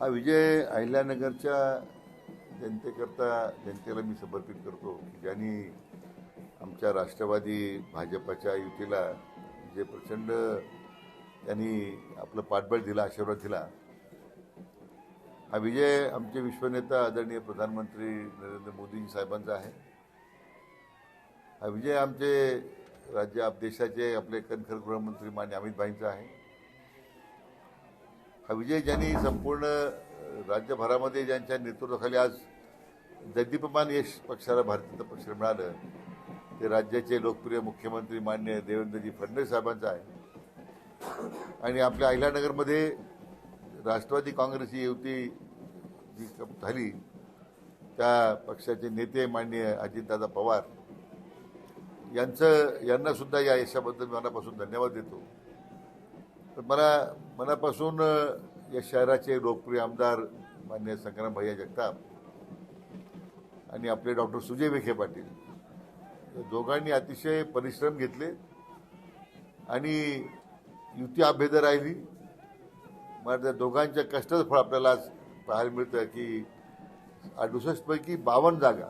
हा विजय अहिल्यानगरच्या जनतेकरता जनतेला मी समर्पित करतो की ज्यांनी आमच्या राष्ट्रवादी भाजपच्या युतीला जे प्रचंड त्यांनी आपलं पाठबळ दिला आशीर्वाद दिला. हा विजय आमचे विश्वनेता आदरणीय प्रधानमंत्री नरेंद्र मोदीजी साहेबांचा आहे. हा विजय आमचे राज्य आप देशाचे आपले कणखर गृहमंत्री मान्य अमित भाईंचा आहे. हा विजय ज्यांनी संपूर्ण राज्यभरामध्ये ज्यांच्या नेतृत्वाखाली आज दैदीप्यमान यश पक्षाला भारतीय पक्षाला मिळालं ते राज्याचे लोकप्रिय मुख्यमंत्री मान्य देवेंद्रजी फडणवीस साहेबांचं आहे. आणि आपल्या अहिल्यानगरमध्ये राष्ट्रवादी काँग्रेसची युती जी झाली त्या पक्षाचे नेते मान्य अजितदादा पवार यांचं यांना सुद्धा या यशाबद्दल मनापासून धन्यवाद देतो. तर मला मनापासून या शहराचे लोकप्रिय आमदार मान्य संग्राम भैया जगताप आणि आपले डॉक्टर सुजय विखे पाटील दोघांनी अतिशय परिश्रम घेतले आणि युती अभेद राहिली. मला त्या दोघांच्या कष्टाचं फळ आपल्याला आज पाहायला मिळतं की अडुसष्टपैकी बावन्न जागा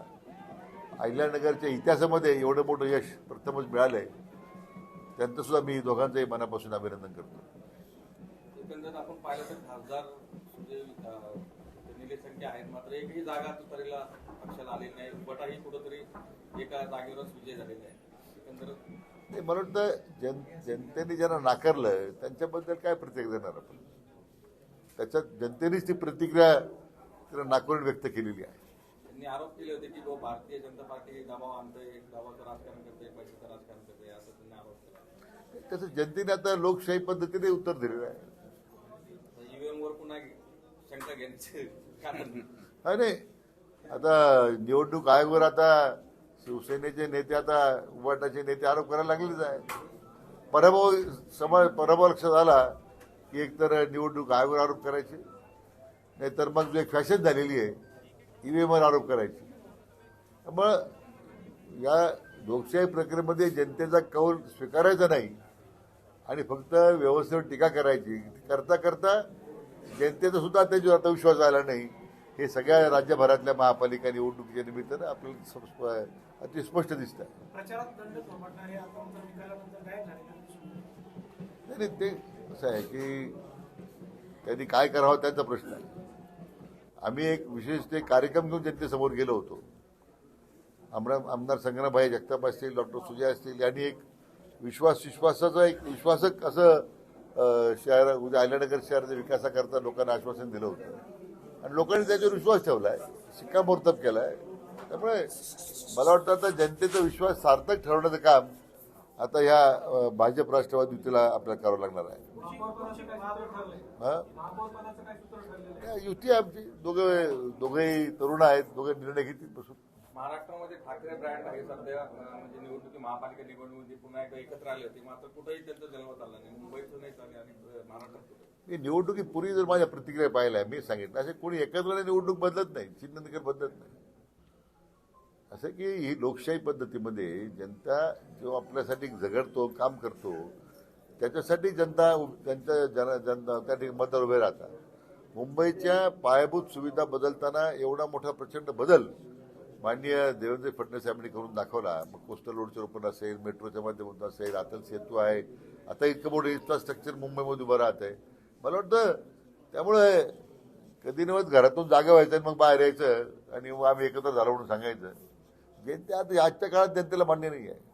अहिल्यानगरच्या इतिहासामध्ये एवढं मोठं यश प्रथमच मिळालं आहे त्यांचंसुद्धा मी दोघांचंही मनापासून अभिनंदन करतो. एकंदरीत आपण पाहिलं तर खासदार म्हणजे निलेश संख्या आहेत. मात्र एकही जागा तुतारीला पक्षाला आलेली नाही. गटाही कुठंतरी एका जागेवरच विजय झालेला आहे. एकंदरीत नाही मला वाटतं जन जनतेने ज्यांना नाकारलं त्यांच्याबद्दल काय प्रतिक्रिया देणार आपण? त्याच्यात जनतेनेच ती प्रतिक्रिया त्यांना नाकारून व्यक्त केलेली आहे. त्यांनी आरोप केले होते की बाबा भारतीय जनता पार्टी दबाव आणतोय दबावाचं राजकारण करते पैशाचं राजकारण करते असं त्यांनी आरोप केला. तसं जनतेने आता लोकशाही पद्धतीने उत्तर दिलेलं आहे. शंका कारण नाही. आता निवडणूक आयोगावर आता शिवसेनेचे नेते आता उभाटाचे नेते आरोप करायला लागलेच आहे पराभव समाज पराभव लक्षात आला की एकतर निवडणूक आयोगावर आरोप करायचे नाहीतर मग जो एक फॅशन झालेली आहे ईव्हीएमवर आरोप करायचे. त्यामुळं या लोकशाही प्रक्रियेमध्ये जनतेचा कौल स्वीकारायचा नाही आणि फक्त व्यवस्थेवर टीका करायची. करता करता जनतेचा सुद्धा त्याच्यावर आता विश्वास आला नाही. हे सगळ्या राज्यभरातल्या महापालिका निवडणुकीच्या निमित्तानं आपल्याला अति स्पष्ट दिसत नाही नाही, ते असं आहे की त्यांनी काय करावं त्यांचा प्रश्न आहे. आम्ही एक विशेष ते कार्यक्रम घेऊन जनतेसमोर गेलो होतो. आमदार आमदार संग्रामभाई जगताप असतील डॉक्टर सुजय असतील यांनी एक विश्वास विश्वासाचं एक विश्वासक असं शहर उद्या अहिल्यानगर शहराच्या विकासाकरता लोकांना आश्वासन दिलं होतं. आणि लोकांनी त्याच्यावर विश्वास ठेवला आहे शिक्कामोर्तब केला आहे त्यामुळे मला वाटतं आता जनतेचा विश्वास सार्थक ठरवण्याचं काम आता ह्या भाजप राष्ट्रवादी युतीला आपल्याला करावं लागणार आहे. काय युती आमची. दोघे दोघेही तरुण आहेत. दोघे निर्णय घेतील बसून. महाराष्ट्रामध्ये ठाकरे ब्रँड आहे सध्या म्हणजे निवडणुकी महापालिका निवडणुकीमध्ये पुन्हा एकदा एकत्र आले होते. मात्र कुठेही त्यांचा जन्म झाला नाही. मुंबईतून नाही झाले आणि महाराष्ट्रात कुठे मी निवडणुकीपूर्वी जर माझ्या प्रतिक्रिया पाहिल्या मी सांगितलं असे कोणी एकत्र निवडणूक बदलत नाही चिन्ह बदलत नाही. असं की ही लोकशाही पद्धतीमध्ये जनता जो आपल्यासाठी झगडतो काम करतो त्याच्यासाठी जनता त्यांच्या जन जनता त्या ठिकाणी मतदार उभे राहतात. मुंबईच्या पायाभूत सुविधा बदलताना एवढा मोठा प्रचंड बदल माननीय देवेंद्र फडणवीस साहेबांनी करून दाखवला. मग कोस्टल रोडच्या रूपात असेल मेट्रोच्या माध्यमातून असेल आता सेतू आहे. आता इतकं मोठं इन्फ्रास्ट्रक्चर मुंबईमध्ये उभं राहत आहे. मला वाटतं त्यामुळे कधी नव्हत घरातून जागा व्हायचं आणि मग बाहेर यायचं आणि मग आम्ही एकत्र झालो म्हणून सांगायचं. जनते आता आजच्या काळात जनतेला मान्य नाही आहे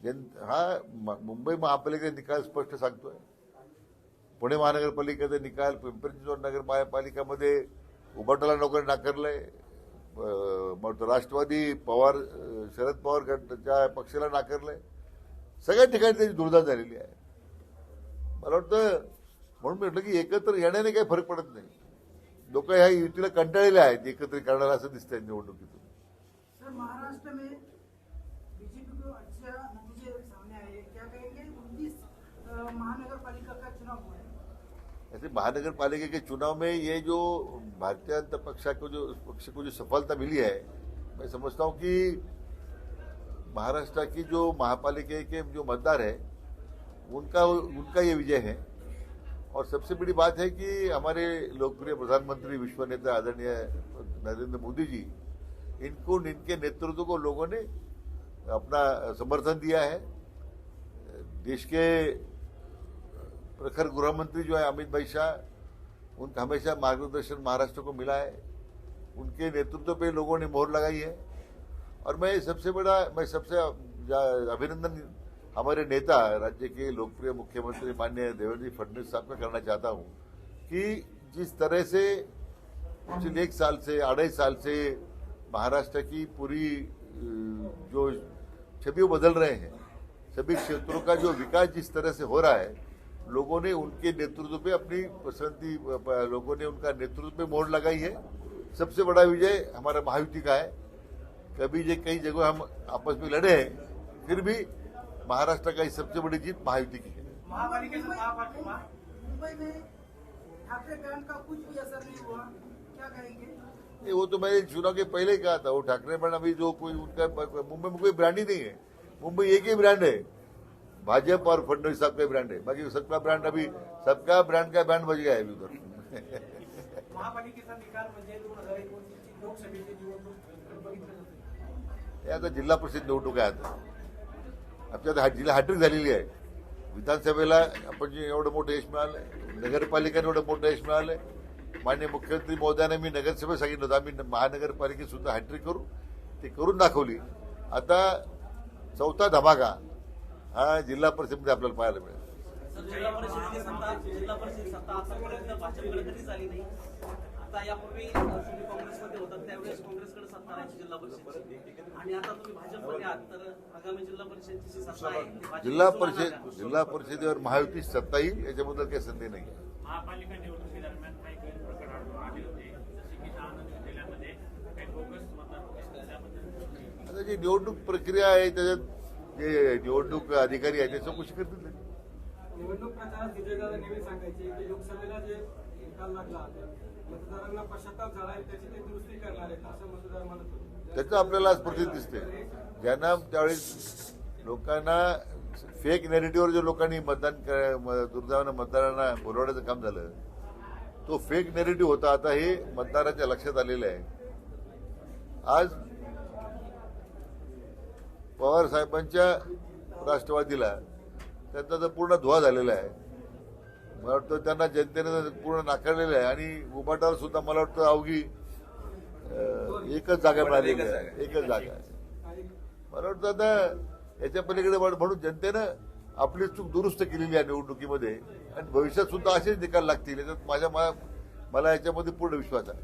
जन हा मुंबई महापालिकेचा निकाल स्पष्ट सांगतोय. पुणे महानगरपालिकेचा निकाल पिंपरी चिंचवड नगर महापालिकामध्ये उभाटाला नोकरी नाकारलंय. राष्ट्रवादी पवार शरद पवार गटाच्या पक्षाला नाकारलंय. सगळ्या ठिकाणी त्याची दुर्दा झालेली आहे. मला वाटतं म्हणून म्हटलं की एकत्र येण्याने काही फरक पडत नाही. लोक ह्या युतीला कंटाळलेले आहेत एकत्र करणारा असं दिसतंय निवडणुकीतून. महाराष्ट्र में ऐसे महानगर पालिका के चुनाव में ये जो भारतीय जनता पक्षा को जो पक्ष को जो सफलता मिली है, मैं समझता हूँ कि महाराष्ट्र की जो महापालिका के जो मतदार है, उनका उनका ये विजय है। और सबसे बड़ी बात है कि हमारे लोकप्रिय प्रधानमंत्री विश्व नेता आदरणीय नरेंद्र मोदी जी, इनको, इनके नेतृत्व को लोगों ने अपना समर्थन दिया है। देश के प्रखर गृह मंत्री जो है, अमित भाई शाह, उनका हमेशा मार्गदर्शन महाराष्ट्र को मिला है। उनके नेतृत्व पे लोगों ने मोहर लगाई है। और मैं सबसे बड़ा, मैं सबसे अभिनंदन हमारे नेता, राज्य के लोकप्रिय मुख्यमंत्री माननीय देवेंद्र जी फडणवीस साहब का करना चाहता हूँ कि जिस तरह से पिछले एक साल से अढ़ाई साल से महाराष्ट्र की पूरी जो छवि बदल रहे हैं, सभी क्षेत्रों का जो विकास जिस तरह से हो रहा है लोगों ने उनके नेतृत्व में अपनी पसंदी लोगों ने उनका नेतृत्व में मोड़ लगाई है। सबसे बड़ा विजय हमारा महायुति का है। कभी जे कई जगह हम आपस में लड़े हैं फिर भी महाराष्ट्र का सबसे बड़ी जीत महायुति की है। मुंबई में ठाकरे का कुछ भी असर नहीं हुआ. क्या कहेंगे वो तो मैंने चुनाव के पहले ही कहा था वो ठाकरे ब्रांड अभी जो कोई उनका मुंबई में कोई ब्रांड ही नहीं है। मुंबई एक ही ब्रांड है। भाजपा और फडणवीस साहब का ब्रांड है। बाकी सबका ब्रांड अभी सबका ब्रांड का ब्रांड बच गया है अभी उधर महापालिकेचा निकाल म्हणजे दोन हजार एकोणीसची लोकसभेची निवडणूक बघितलं जातं. हे आता जिल्हा परिषद निवडणूक आहे आता. आमच्या आता जिल्हा हॅट्रिक झालेली आहे. विधानसभेला आपण जे एवढं मोठं यश मिळालं नगरपालिकेने एवढं मोठं यश मिळालंय. माननीय मुख्यमंत्री महोदयाने मी नगरसभेत सांगितलं होतं आम्ही महानगरपालिकेत सुद्धा हॅट्रिक करू. ते करून दाखवली. आता चौथा धमाका हा जिल्हा परिषदेमध्ये आपल्याला पाहायला मिळेल. जिल्हा परिषदेची सत्ता जिल्हा परिषद जिल्हा परिषदची. आणि आता तुम्ही भाजपमध्ये आहात तर आगामी जिल्हा परिषदची जी सत्ता आहे ती भाजपला जिल्हा सोडणार परिषद का? जिल्हा परिषदेवर महायुती सत्ता येईल याच्याबद्दल काही संधी नाही. आहे महापालिका निवडणुकीदरम्यान काही गैरप्रकार आढळून आले होते. जसे की शहानंद जिल्ह्यामध्ये काही बोगस मतदार होते त्याबद्दल आता जी निवडणूक प्रक्रिया आहे त्याच्यात जे निवडणूक अधिकारी आहेत ते चौकशी करतील. निवडणूक प्रचारात विजयदादा नेहमी सांगायचे की लोकसभेला जे निकाल लागला मतदारांना पश्चाताप झाला आहे त्याची ते दुरुस्ती करणार आहेत असं मतदार म्हणत होते. त्याचं आपल्याला आज प्रतीत दिसते ज्यांना त्यावेळेस लोकांना फेक नेरेटिव्हवर जो लोकांनी मतदान दुर्दैवानं मतदारांना बोलवण्याचं काम झालं तो फेक नेरेटिव्ह होता. आता हे मतदाराच्या लक्षात आलेलं आहे. आज पवार साहेबांच्या राष्ट्रवादीला त्यांचा तर पूर्ण धुवा झालेला आहे. मला वाटतं त्यांना जनतेने पूर्ण नाकारलेलं आहे आणि उभाटावर सुद्धा मला वाटतं अवघी एकच जागा मिळालेली आहे. एकच जागा आहे. मला वाटतं आता याच्या पलीकडे म्हण- म्हणून जनतेनं आपली चूक दुरुस्त केलेली आहे निवडणुकीमध्ये आणि भविष्यात सुद्धा असेच निकाल लागतील याच्यात माझ्या मा- मला याच्यामध्ये पूर्ण विश्वास आहे.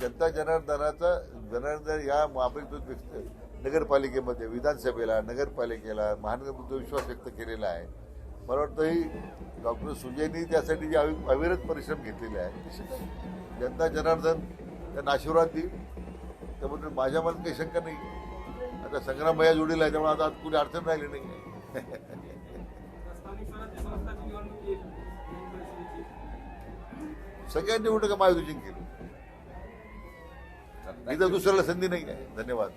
जनता जनार्दनाचा जनार्दन या महापालिकेत नगरपालिकेमध्ये विधानसभेला नगरपालिकेला महानगरमध्ये विश्वास व्यक्त केलेला आहे. मला वाटतं ही डॉक्टर सुजयनी त्यासाठी जे अवि- अविरत परिश्रम घेतलेले आहे. जनता जनार्दन त्यांना आशीर्वाद देईल. त्याबद्दल माझ्या मनात काही शंका नाही. आता संग्राम भया जोडीला आहे त्यामुळे आता कुणी अडचण राहिली नाही सगळ्यांनी उलट का महायुती जिंकेल इथं दुसऱ्याला संधी नाही आहे. धन्यवाद.